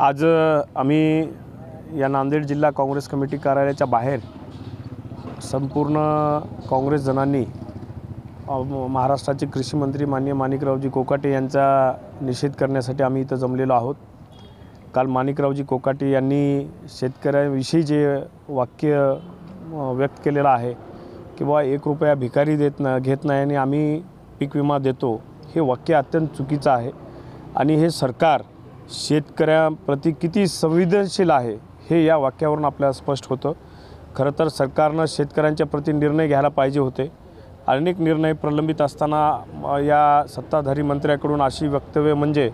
आज आम्ही या नांदेड जिल्हा काँग्रेस कमिटी कार्यालयाच्या बाहेर संपूर्ण काँग्रेस जणांनी महाराष्ट्राचे कृषी मंत्री माननीय माणिकरावजी कोकाटे यांचा निषेध करण्यासाठी आम्ही इथं जमलेलो आहोत. काल माणिकरावजी कोकाटे यांनी शेतकऱ्यांविषयी जे वाक्य व्यक्त केलेलं आहे की बाबा एक रुपया भिकारी देत न घेत नाही आणि आम्ही पीक विमा देतो हे वाक्य अत्यंत चुकीचं आहे. आणि हे सरकार शेतकऱ्याप्रती किती संवेदनशील आहे हे या वाक्यावरून आपल्याला स्पष्ट होतं. खरं तर सरकारनं शेतकऱ्यांच्या प्रती निर्णय घ्यायला पाहिजे होते. अनेक निर्णय प्रलंबित असताना या सत्ताधारी मंत्र्याकडून अशी वक्तव्य म्हणजे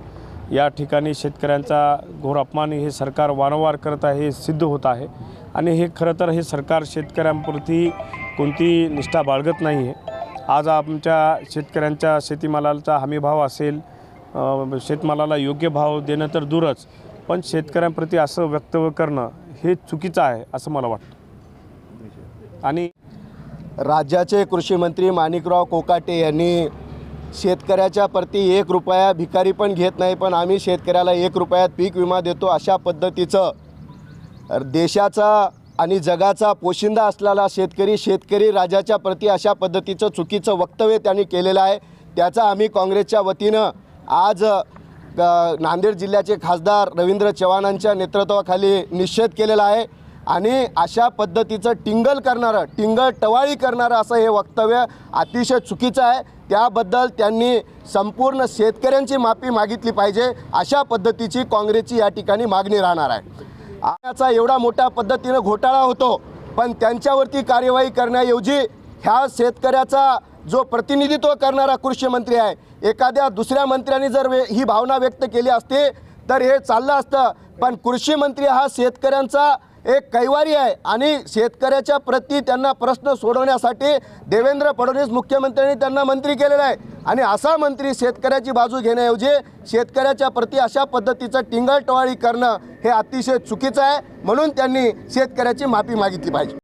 या ठिकाणी शेतकऱ्यांचा घोर अपमान हे सरकार वारंवार करत आहे हे सिद्ध होत आहे. आणि हे खरं तर हे सरकार शेतकऱ्यांप्रती कोणती निष्ठा बाळगत नाही आहे आज आमच्या शेतकऱ्यांच्या शेतीमालाचा हमीभाव असेल शेतमालाला योग्य भाव देणं तर दूरच पण शेतकऱ्यांप्रती असं वक्तव्य करणं हे चुकीचं आहे असं मला वाटतं. आणि राज्याचे कृषी मंत्री माणिकराव कोकाटे यांनी शेतकऱ्याच्या प्रती एक रुपया भिकारी पण घेत नाही पण आम्ही शेतकऱ्याला एक रुपयात पीक विमा देतो अशा पद्धतीचं. देशाचा आणि जगाचा पोशिंदा असलेला शेतकरी शेतकरी राजाच्या प्रती अशा पद्धतीचं चुकीचं वक्तव्य त्यांनी केलेलं आहे. त्याचा आम्ही काँग्रेसच्या वतीनं आज नांदेड जिल्ह्याचे खासदार रवींद्र चव्हाणांच्या नेतृत्वाखाली निषेध केलेला आहे आणि अशा पद्धतीचं टिंगल करणारं टिंगल टवाळी करणारं असं हे वक्तव्य अतिशय चुकीचं आहे. त्याबद्दल त्यांनी संपूर्ण शेतकऱ्यांची माफी मागितली पाहिजे. अशा पद्धतीची काँग्रेसची या ठिकाणी मागणी राहणार आहे. याचा एवढा मोठ्या पद्धतीनं घोटाळा होतो पण त्यांच्यावरती कार्यवाही करण्याऐवजी ह्या शेतकऱ्याचा जो प्रतिनिधित्व करणारा कृषी मंत्री आहे एखाद्या दुसऱ्या मंत्र्यांनी जर वे- ही भावना व्यक्त केली असते तर हे चाललं असतं. पण कृषी मंत्री हा शेतकऱ्यांचा एक कैवारी आहे आणि शेतकऱ्याच्या प्रती त्यांना प्रश्न सोडवण्यासाठी देवेंद्र फडणवीस मुख्यमंत्र्यांनी त्यांना मंत्री केलेला आहे. आणि असा मंत्री शेतकऱ्याची बाजू घेण्याऐवजी शेतकऱ्याच्या प्रती अशा पद्धतीचं टिंगळटवाळी करणं हे अतिशय चुकीचं आहे. म्हणून त्यांनी शेतकऱ्याची माफी मागितली पाहिजे.